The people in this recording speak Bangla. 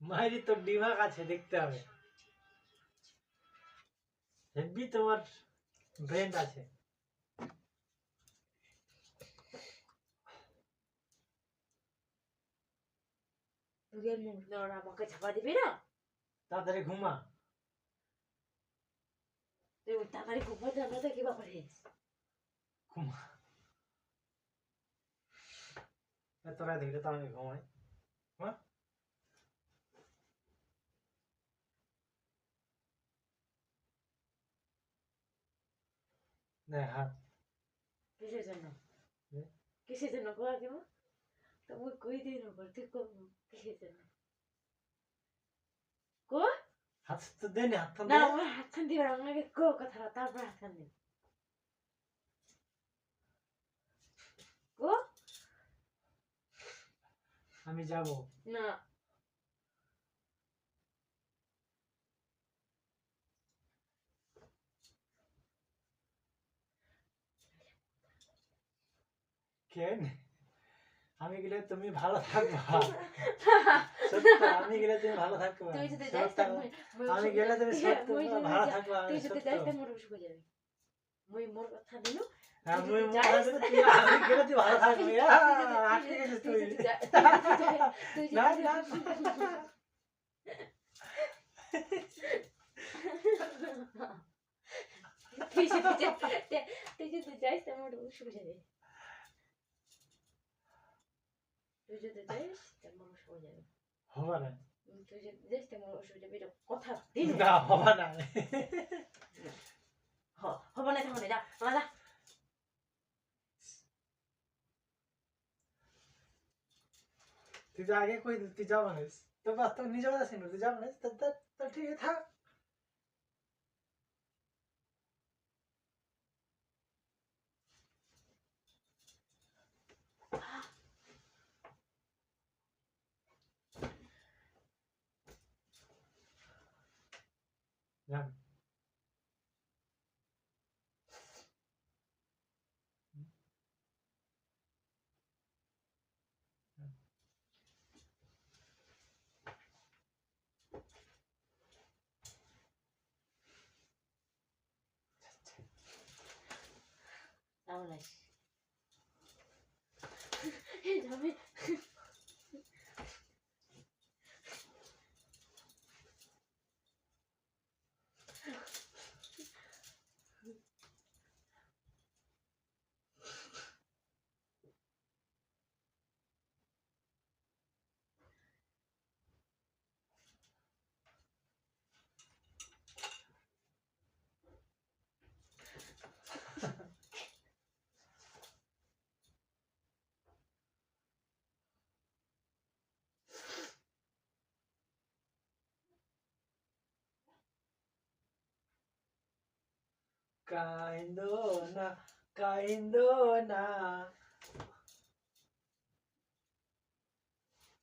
মায়েরই তোর ডিমাক আছে দেখতে হবে। হেভি তোমার ব্রেন আছে। তুই মুখ নড়া আমাকে দিবি না? তাড়াতাড়ি ঘুমা। তুই তাড়াতাড়ি ঘুমাতে আমরা তো কি ব্যাপারে ঘুমা। তোরা দেখলে তো আমি ঘুমাই। হ্যাঁ নে হাত কিসের জন্য? হুম? কিসের জন্য? কোয়া কেমন? তো মুই কই দিই না তুই কম কিসের জন্য? কো? হাত তো দে নি হাত না আমার হাত খান দিবার আমাকে কো কথাটা তারপর হাত খান দিন কো? আমি যাব। না। কেন? আমি গেলে তুমি ভালো থাকবা। আমি গেলে তুমি ভালো থাকবা। আমি গেলে তুমি ভালো থাকবা তুই যদি। যাস তা মোর অসুখ যাবে। মুই মোর কথা আমি গেলে তুই ভালো থাকবি। আটকে গেছিস তুই। না, না, তুই যদি যাস তা মোর যাবে। তুই যদি যাস তা মোর অসুখ হয়ে যাবে হবে না তুই যদি যাস তা মোর অসুখ হয়ে যাবে এটা কথা দিলু না হবে না হবে না থামনে যা তোরা যা তুই আগে কই তুই যাব না তো বাস তো নিজে কথা শুনব তুই যাব না তো তো- তো ঠিক আছে থাক যান তাহলে এই যাবে কাইন্দো না কাইন্দো না